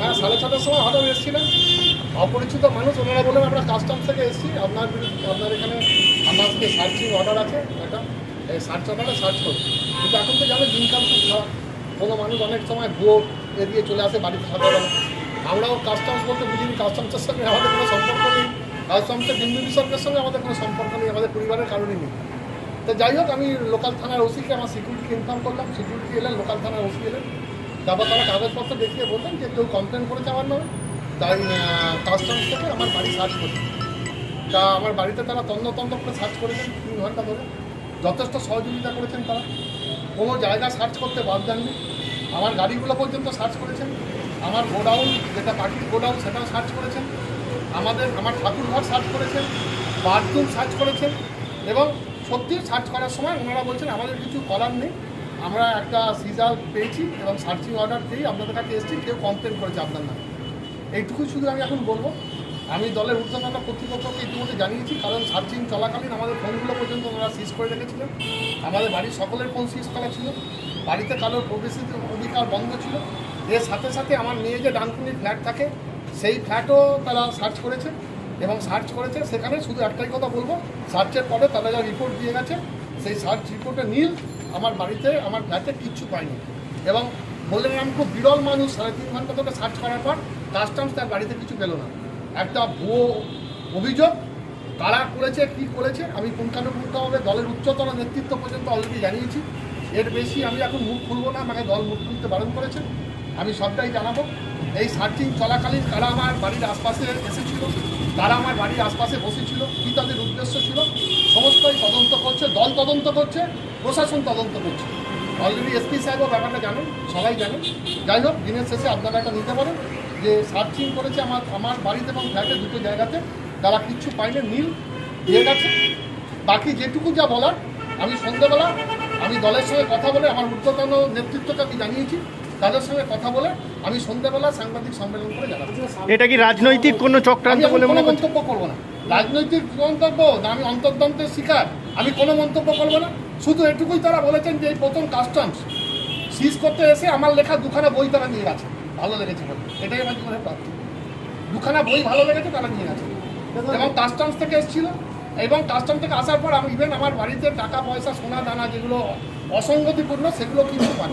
হ্যাঁ সাড়ে ছটার সময় হঠাৎ এসেছিলেন। অপরিচিত মানুষ, ওনারা বলেন আমরা কাস্টমস থেকে এসেছি। আপনার আপনার এখানে আমাদের সার্চিং অর্ডার আছে, একটা। এই সার্চ অর্ডারে সার্চ করুন। কিন্তু এখন তো জানো দিনকাল খুব খারাপ কোনো মানুষ অনেক সময় ভুয়ো এড়িয়ে চলে আসে, বাড়িতে সকালবেলা আমরাও কাস্টমস বলতে বুঝিনি কাস্টমসের সঙ্গে আমাদের কোনো সম্পর্ক নেই। কাস্টমসের বিন্দু বিসর্গের সঙ্গে আমাদের কোনো সম্পর্ক নেই, আমাদের পরিবারের কারণেই নেই। তো যাই হোক, আমি লোকাল থানার ওসিকে, আমার সিকিউরিটিকে ইনফর্ম করলাম। সিকিউরিটি এলেন লোকাল থানার ওসি এলেন। তারপর তারা কাগজপত্র দেখিয়ে বললেন যে কেউ কমপ্লেন করেছে আমার নামে, তাই কাস্টমস থেকে আমার বাড়ি সার্চ করছে। তা আমার বাড়িতে তারা তন্ন তন্ন করে সার্চ করেছেন, তিন ঘণ্টা ধরে। যথেষ্ট সহযোগিতা করেছেন তারা। কোনো জায়গা সার্চ করতে বাদ দেননি। আমার গাড়িগুলো পর্যন্ত সার্চ করেছেন। আমার গোডাউন, যেটা পার্টির গোডাউন, সেটাও সার্চ করেছেন। আমাদের, আমার ঠাকুরঘর সার্চ করেছেন বাথরুম সার্চ করেছেন এবং সত্যি সার্চ করার সময় ওনারা বলছেন, আমাদের কিছু করার নেই। আমরা একটা সিজার পেয়েছি এবং সার্চিং অর্ডার দিয়েই আপনাদের কাছে এসেছি, কেউ কমপ্লেন করেছে আপনার নামে। এইটুকুই শুধু আমি এখন বলব, আমি দলের ঊর্ধ্বতন কর্তৃপক্ষকে ইতিমধ্যে জানিয়েছি, কারণ সার্চিং চলাকালীন আমাদের ফোনগুলো পর্যন্ত ওনারা সিজ করে রেখেছিলেন। আমাদের বাড়ির সকলের ফোন সিজ করা ছিল, বাড়িতে কারোর প্রবেশিত অধিকার বন্ধ ছিল। এর সাথে সাথে আমার মেয়ে যে ডানকুনির ফ্ল্যাট থাকে, সেই ফ্ল্যাটও তারা সার্চ করেছে এবং সার্চ করেছে। সেখানে শুধু একটাই কথা বলব সার্চের পরে তারা যা রিপোর্ট দিয়ে গেছে সেই সার্চ রিপোর্টে নীল, আমার বাড়িতে, আমার ফ্ল্যাটে কিচ্ছু পাইনি। এবং বললেন, আমি খুব বিরল মানুষ, সাড়ে তিন ঘণ্টা ধরে সার্চ করার পর কাস্টমস তার বাড়িতে কিছু পেল না। একটা ভুয়ো অভিযোগ, কারা করেছে, কি করেছে, আমি পুঙ্খানুপুঙ্খভাবে দলের উচ্চতর নেতৃত্ব পর্যন্ত অলরেডি জানিয়েছি। এর বেশি আমি এখন মুখ খুলবো না, আমাকে দল মুখ খুলতে বারণ করেছে। আমি সবটাই জানাব। এই সার্চিং চলাকালীন কারা আমার বাড়ির আশপাশে এসেছিল। তারা আমার বাড়ির আশপাশে বসেছিল। কী তাদের উদ্দেশ্য ছিল? সমস্তই তদন্ত করছে, দল তদন্ত করছে, প্রশাসন তদন্ত করছে। অলরেডি এসপি সাহেবও ব্যাপারটা জানেন, সবাই জানেন। যাই হোক, দিনের শেষে আপনারা এটা নিতে পারেন যে সার্চিং করেছে আমার আমার বাড়িতে এবং ফ্ল্যাটে দুটো জায়গাতে। তারা কিচ্ছু পাইনি নীল দিয়ে গেছে। বাকি যেটুকু যা বলার, আমি সন্ধ্যেবেলা আমি দলের সঙ্গে কথা বলে আমার ঊর্ধ্বতন নেতৃত্বকে আমি জানিয়েছি তাদের সঙ্গে কথা বলে আমি সন্ধ্যেবেলা সাংবাদিক সম্মেলন করে জানাব। এটা কি রাজনৈতিক কোনো চক্রান্ত বলে মনে কোনো মন্তব্য করব না। রাজনৈতিক মন্তব্য না আমি অন্তর্দ্বন্দ্বের শিকার। আমি কোনো মন্তব্য করব না। শুধু এটুকুই তারা বলেছেন যে এই প্রথম কাস্টমস সিজ করতে এসে আমার লেখা দুখানা বই তারা নিয়ে গেছে। ভালো লেগেছে বলে। এটাই আমার জীবনের প্রাপ্তি। দুখানা বই ভালো লেগেছে তারা নিয়ে গেছে। এবং কাস্টমস থেকে এসেছিল। এবং কাস্টম থেকে আসার পর আমি ইভেন আমার বাড়িতে টাকা পয়সা সোনা দানা যেগুলো অসঙ্গতিপূর্ণ, সেগুলো কিন্তু পান